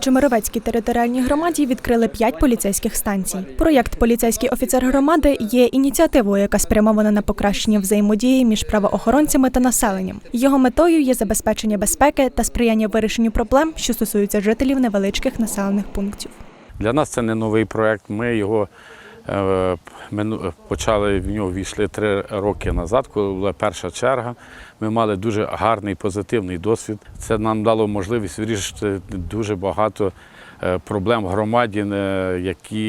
Чемеровецькій територіальній громаді відкрили п'ять поліцейських станцій. Проєкт Поліцейський офіцер громади є ініціативою, яка спрямована на покращення взаємодії між правоохоронцями та населенням. Його метою є забезпечення безпеки та сприяння вирішенню проблем, що стосуються жителів невеличких населених пунктів. Для нас це не новий проект. Ми його почали в нього війшли три роки назад, коли була перша черга. Ми мали дуже гарний позитивний досвід. Це нам дало можливість вирішити дуже багато е, проблем в громаді, е, які,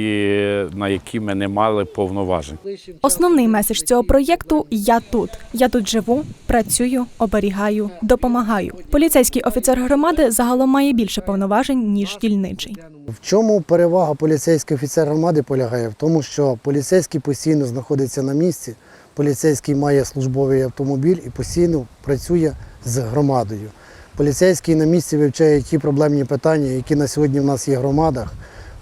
на які ми не мали повноважень. Основний меседж цього проєкту Я тут. Я тут живу, працюю, оберігаю, допомагаю. Поліцейський офіцер громади загалом має більше повноважень ніж дільничий. В чому перевага поліцейського офіцера громади полягає? В тому, що поліцейський постійно знаходиться на місці, поліцейський має службовий автомобіль і постійно працює з громадою. Поліцейський на місці вивчає ті проблемні питання, які на сьогодні в нас є в громадах.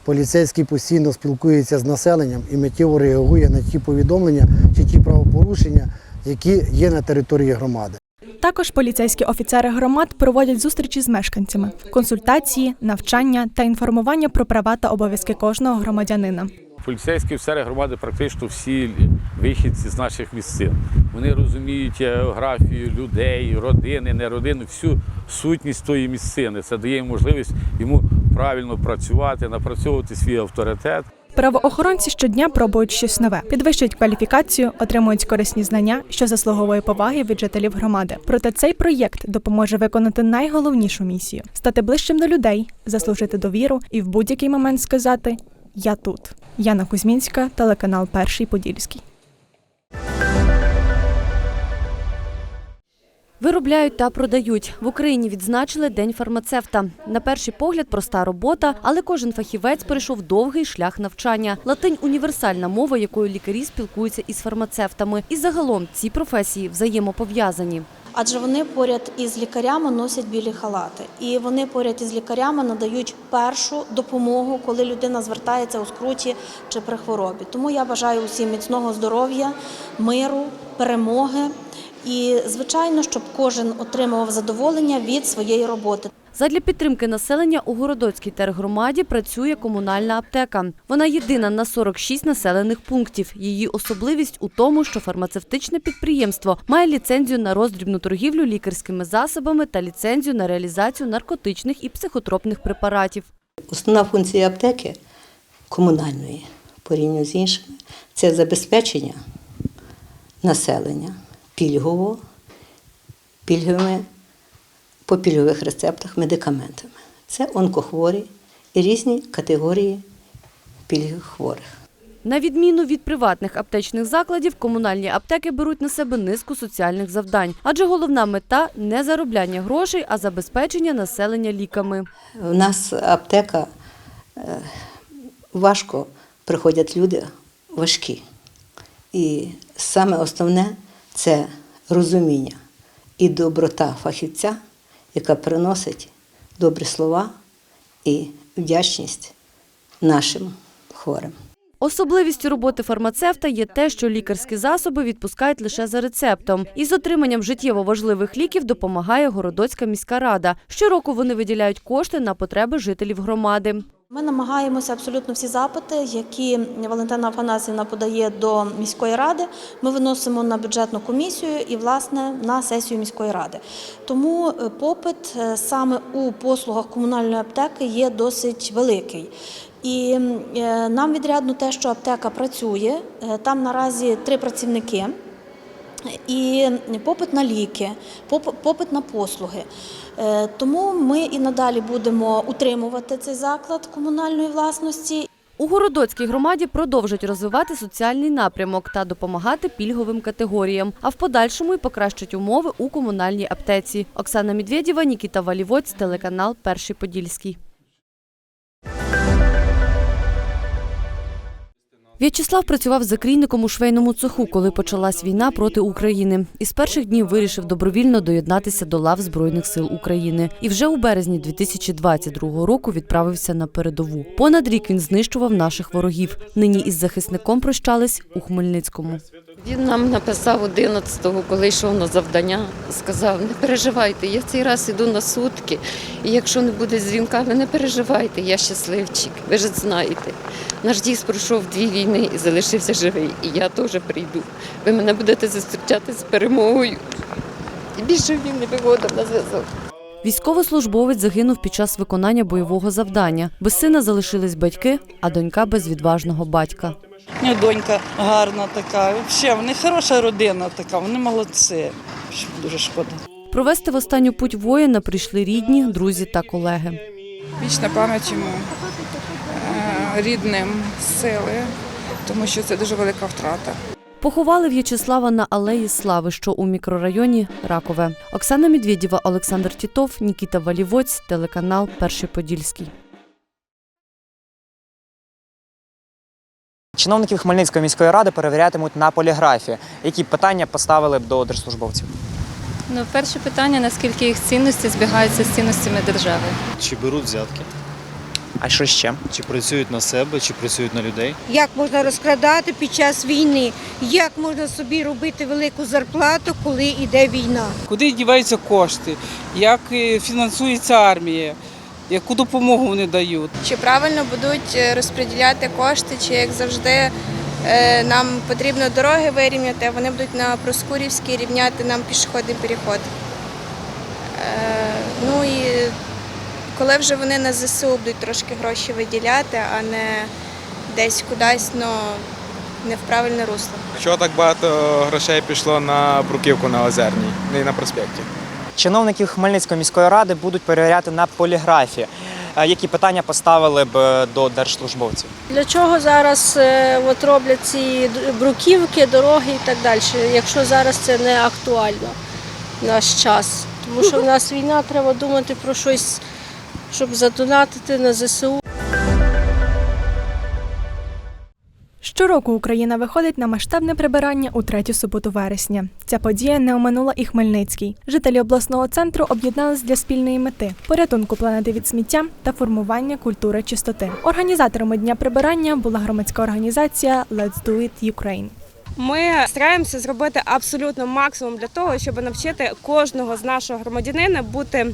Поліцейський постійно спілкується з населенням і миттєво реагує на ті повідомлення чи ті правопорушення, які є на території громади. Також поліцейські офіцери громад проводять зустрічі з мешканцями, консультації, навчання та інформування про права та обов'язки кожного громадянина. Поліцейські офіцери громади практично всі вихідці з наших місцин. Вони розуміють географію людей, родини, не родини, всю сутність тої місцини. Це дає можливість йому правильно працювати, напрацьовувати свій авторитет. Правоохоронці щодня пробують щось нове, підвищують кваліфікацію, отримують корисні знання, що заслуговує поваги від жителів громади. Проте цей проєкт допоможе виконати найголовнішу місію стати ближчим до людей, заслужити довіру і в будь-який момент сказати Я тут. Яна Кузьмінська, телеканал Перший Подільський. Виробляють та продають. В Україні відзначили День фармацевта. На перший погляд проста робота, але кожен фахівець пройшов довгий шлях навчання. Латинь універсальна мова, якою лікарі спілкуються із фармацевтами. І загалом ці професії взаємопов'язані. Адже вони поряд із лікарями носять білі халати, і вони поряд із лікарями надають першу допомогу, коли людина звертається у скруті чи при хворобі. Тому я бажаю усім міцного здоров'я, миру, перемоги і, звичайно, щоб кожен отримував задоволення від своєї роботи. Задля підтримки населення у Городоцькій тергромаді працює комунальна аптека. Вона єдина на 46 населених пунктів. Її особливість у тому, що фармацевтичне підприємство має ліцензію на роздрібну торгівлю лікарськими засобами та ліцензію на реалізацію наркотичних і психотропних препаратів. Основна функція аптеки комунальної порівняно з іншими це забезпечення населення пільгово, пільговими по пільгових рецептах медикаментами. Це онкохворі і різні категорії пільгових хворих. На відміну від приватних аптечних закладів, комунальні аптеки беруть на себе низку соціальних завдань, адже головна мета не заробляння грошей, а забезпечення населення ліками. У нас аптека е, важко приходять люди важкі. І саме основне це розуміння і доброта фахівця, яка приносить добрі слова і вдячність нашим хворим. Особливістю роботи фармацевта є те, що лікарські засоби відпускають лише за рецептом. Із отриманням життєво важливих ліків допомагає Городоцька міська рада. Щороку вони виділяють кошти на потреби жителів громади. Ми намагаємося абсолютно всі запити, які Валентина Афанасівна подає до міської ради. Ми виносимо на бюджетну комісію і, власне, на сесію міської ради. Тому е, попит е, саме у послугах комунальної аптеки є досить великий. І е, нам відрядно те, що аптека працює. Там наразі три працівники. І попит на ліки, поп- попит на послуги. Е, Тому ми і надалі будемо утримувати цей заклад комунальної власності. У Городоцькій громаді продовжать розвивати соціальний напрямок та допомагати пільговим категоріям, а в подальшому й покращать умови у комунальній аптеці. Оксана Медведєва, Нікіта Валівоць, телеканал Перший Подільський. В'ячеслав працював закрійником у швейному цеху, коли почалась війна проти України. Із перших днів вирішив добровільно доєднатися до лав Збройних сил України. І вже у березні 2022 року відправився на передову. Понад рік він знищував наших ворогів. Нині із захисником прощались у Хмельницькому. Він нам написав 11-го, коли йшов на завдання, сказав, не переживайте, я цей раз іду на сутки, і якщо не буде дзвінка, ви не переживайте, я щасливчик, ви ж знаєте. Наш дід пройшов дві війни і залишився живий, і я теж прийду. Ви мене будете зустрічати з перемогою. І більше він не виходив на зв'язок. Військовослужбовець загинув під час виконання бойового завдання. Без сина залишились батьки, а донька без відважного батька. У донька гарна така. Взагалі, вони хороша родина така, вони молодці. Дуже шкода. Провести в останню путь воїна прийшли рідні, друзі та колеги. Вічна пам'ять йому рідним сили, тому що це дуже велика втрата. Поховали В'ячеслава на алеї Слави, що у мікрорайоні Ракове. Оксана Медведєва, Олександр Тітов, Нікіта Валівоць, телеканал Перший Подільський. Чиновників Хмельницької міської ради перевірятимуть на поліграфі. Які питання поставили б до держслужбовців? Ну, перше питання, наскільки їх цінності збігаються з цінностями держави. Чи беруть взятки, А що ще? чи працюють на себе, чи працюють на людей. Як можна розкрадати під час війни? Як можна собі робити велику зарплату, коли йде війна? Куди діваються кошти, як е, фінансується армія, яку допомогу вони дають. Чи правильно будуть е, розподіляти кошти, чи як завжди е, нам потрібно дороги вирівняти, а вони будуть на Проскурівській рівняти нам пішохідний переход. Ну і коли вже вони на ЗСУ будуть трошки гроші виділяти, а не десь кудись, ну не в правильне русло. Чого так багато грошей пішло на бруківку на Озерній, не на проспекті? Чиновників Хмельницької міської ради будуть перевіряти на поліграфі. Які питання поставили б е, до держслужбовців? Для чого зараз е, от роблять ці бруківки, дороги і так далі, якщо зараз це не актуально в наш час? Тому що в нас війна, треба думати про щось, щоб задонатити на ЗСУ. Щороку Україна виходить на масштабне прибирання у третю суботу вересня. Ця подія не оминула і Хмельницький. Жителі обласного центру об'єднались для спільної мети порятунку планети від сміття та формування культури чистоти. Організаторами дня прибирання була громадська організація Let's Do It Ukraine. Ми стараємося зробити абсолютно максимум для того, щоб навчити кожного з нашого громадянина бути.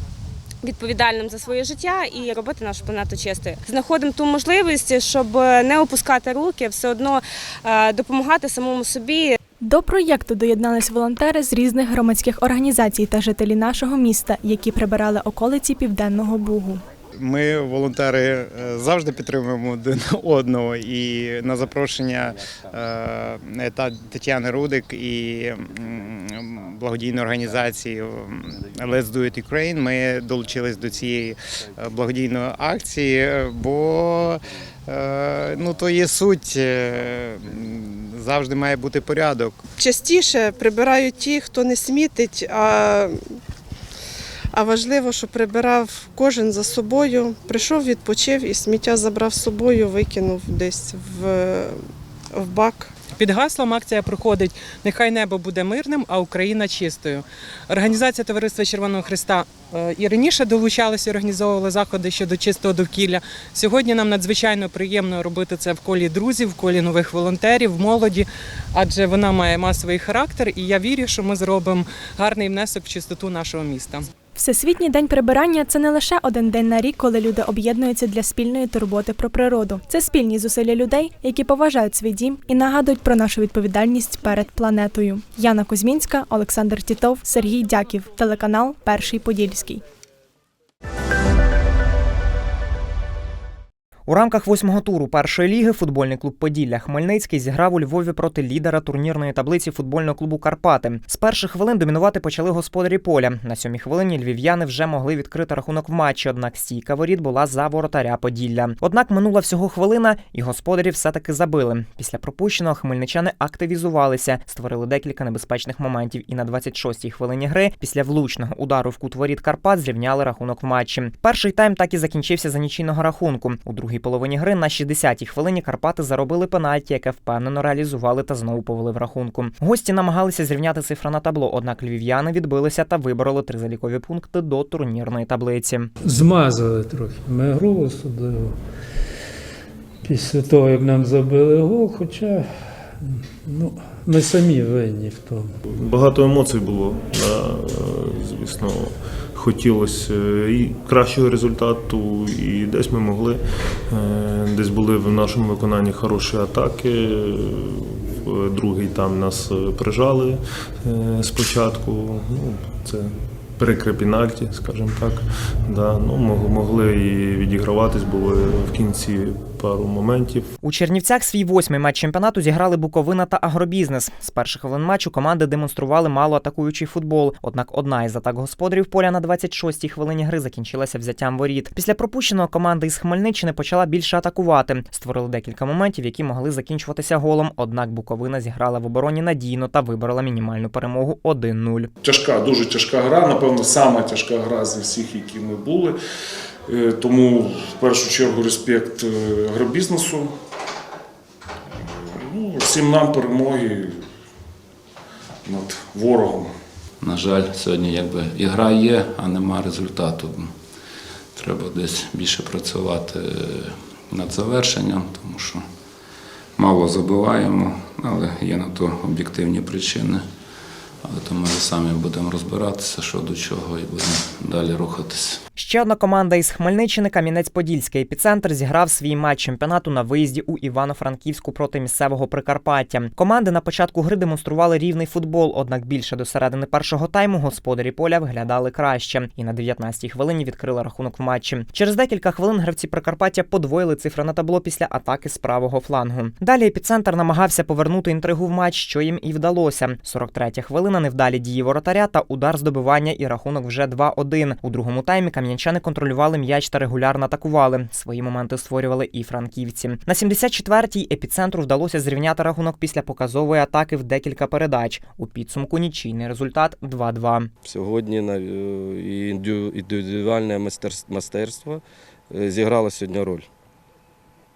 Відповідальним за своє життя і робити нашу планету чистою. Знаходимо ту можливість, щоб не опускати руки, все одно е, допомагати самому собі, До проєкту доєднались волонтери з різних громадських організацій та жителі нашого міста, які прибирали околиці Південного Бугу. Ми, волонтери, е, завжди підтримуємо один одного. І на запрошення е, Тетяни Рудик і благодійної організації Let's Do It Ukraine ми долучились до цієї е, благодійної акції, бо ну, то є суть. Завжди має бути порядок. Частіше прибирають ті, хто не смітить, а, а важливо, щоб прибирав кожен за собою. Прийшов, відпочив і сміття забрав з собою, викинув десь в, в бак. Під гаслом акція проходить Нехай небо буде мирним, а Україна чистою. Організація Товариства Червоного Христа е, і раніше долучалася, організовувала заходи щодо чистого довкілля. Сьогодні нам надзвичайно приємно робити це в колі друзів, в колі нових волонтерів, молоді, адже вона має масовий характер, і я вірю, що ми зробимо гарний внесок в чистоту нашого міста. Всесвітній день прибирання це не лише один день на рік, коли люди об'єднуються для спільної турботи про природу. Це спільні зусилля людей, які поважають свій дім і нагадують про нашу відповідальність перед планетою. Яна Кузьмінська, Олександр Тітов, Сергій Дяків, телеканал Перший Подільський. У рамках восьмого туру першої ліги футбольний клуб Поділля Хмельницький зіграв у Львові проти лідера турнірної таблиці футбольного клубу Карпати. З перших хвилин домінувати почали господарі поля. На сьомій хвилині львів'яни вже могли відкрити рахунок в матчі, однак стійка воріт була за воротаря Поділля. Однак минула всього хвилина, і господарі все-таки забили. Після пропущеного хмельничани активізувалися, створили декілька небезпечних моментів. І на 26-й хвилині гри, після влучного удару в кут воріт Карпат, зрівняли рахунок в матчі. Перший тайм так і закінчився за нічийного рахунку. У другій половині гри на 60-й хвилині Карпати заробили пенальті, яке впевнено реалізували та знову повели в рахунку. Гості намагалися зрівняти цифри на табло, однак львів'яни відбилися та вибороли три залікові пункти до турнірної таблиці. Змазали трохи. Ми гру особливо. Після того, як нам забили гол, хоча Ну, ми самі винні в тому. Багато емоцій було. Да, е, звісно, хотілося е, і кращого результату, і десь ми могли. е, Десь були в нашому виконанні хороші атаки. В Другий там нас е, прижали е, спочатку. Ну, це прикре пенальті, скажімо так. Да, ну, могли і відіграватись, були в кінці пару моментів. У Чернівцях свій восьмий матч чемпіонату зіграли Буковина та Агробізнес. З перших хвилин матчу команди демонстрували мало атакуючий футбол. Однак одна із атак господарів поля на 26-й хвилині гри закінчилася взяттям воріт. Після пропущеного команда із Хмельниччини почала більше атакувати. Створили декілька моментів, які могли закінчуватися голом. Однак Буковина зіграла в обороні надійно та виборола мінімальну перемогу 1-0. Тяжка, дуже тяжка гра, напевно, сама тяжка гра зі всіх, які ми були. Е, Тому в першу чергу респект е, агробізнесу. Е, Ну, всім нам перемоги над ворогом. На жаль, сьогодні якби ігра є, а нема результату. Треба десь більше працювати над завершенням, тому що мало забиваємо, але є на то об'єктивні причини. Але то ми самі будемо розбиратися, що до чого, і будемо далі рухатися. Ще одна команда із Хмельниччини Кам'янець-Подільський епіцентр зіграв свій матч чемпіонату на виїзді у Івано-Франківську проти місцевого Прикарпаття. Команди на початку гри демонстрували рівний футбол, однак більше до середини першого тайму господарі поля виглядали краще. І на 19-й хвилині відкрили рахунок в матчі. Через декілька хвилин гравці Прикарпаття подвоїли цифри на табло після атаки з правого флангу. Далі епіцентр намагався повернути інтригу в матч, що їм і вдалося. 43-я хвилина невдалі дії воротаря та удар з і рахунок вже 2-1. У другому таймі кам'янчани контролювали м'яч та регулярно атакували. Свої моменти створювали і франківці. На 74-й епіцентру вдалося зрівняти рахунок після показової атаки в декілька передач. У підсумку нічийний результат 2-2. Сьогодні на- е, і індивідуальне майстерство е, зіграло сьогодні роль.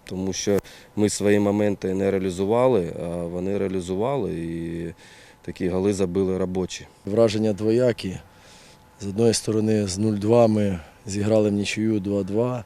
Тому що ми свої моменти не реалізували, а вони реалізували і такі голи забили робочі. Враження двоякі. З одної сторони, з 0-2 ми зіграли в нічию 2-2.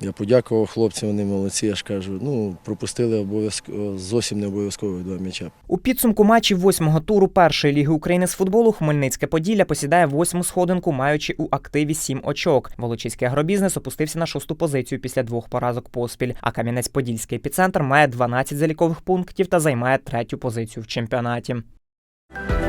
Я подякував хлопцям, вони молодці, я ж кажу. Ну, пропустили обов'язково зовсім не обов'язково два м'яча. У підсумку матчів восьмого туру першої ліги України з футболу Хмельницьке Поділля посідає восьму сходинку, маючи у активі сім очок. Волочиський агробізнес опустився на шосту позицію після двох поразок поспіль. А Кам'янець-Подільський епіцентр має 12 залікових пунктів та займає третю позицію в чемпіонаті. you